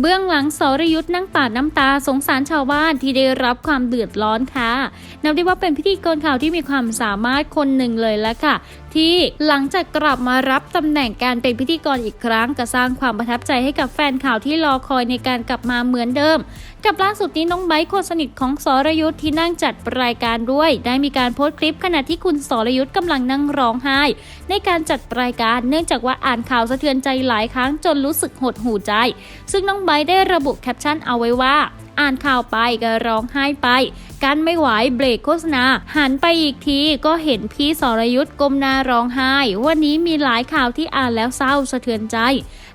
เบื้องหลังสรยุทธ์นั่งปาดน้ำตาสงสารชาวบ้านที่ได้รับความเดือดร้อนค่ะนับได้ว่าเป็นพิธีกรข่าวที่มีความสามารถคนหนึ่งเลยละค่ะ ที่หลังจากกลับมารับตำแหน่งการเป็นพิธีกรอีกครั้งก็สร้างความประทับใจให้กับแฟนข่าวที่รอคอยในการกลับมาเหมือนเดิม กับล่าสุดนี้น้องไบค์คนสนิทของสรยุทธ์ที่นั่งจัดรายการด้วย ได้มีการโพสต์คลิปขณะที่คุณสรยุทธ์กำลังนั่งร้องไห้ ในการจัดรายการเนื่องจากว่าอ่านข่าวสะเทือนใจหลายครั้งจนรู้สึกหดหูใจ ซึ่งน้องบร์ทได้ระบุแคปชั่นเอาไว้ว่า อ่านข่าวไปก็ร้องไห้ไป กันไม่ไหวเบรกโฆษณา หันไปอีกทีก็เห็นพี่สรยุทธ์ก้มหน้าร้องไห้ วันนี้มีหลายข่าวที่อ่านแล้วเศร้าสะเทือนใจ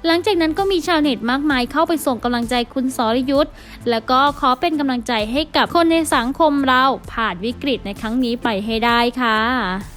หลังจากนั้นก็มีชาวเน็ตมากมายเข้าไปส่งกำลังใจคุณสรยุทธ์แล้วก็ขอเป็นกำลังใจให้กับคนในสังคมเราผ่านวิกฤตในครั้งนี้ไปให้ได้ค่ะ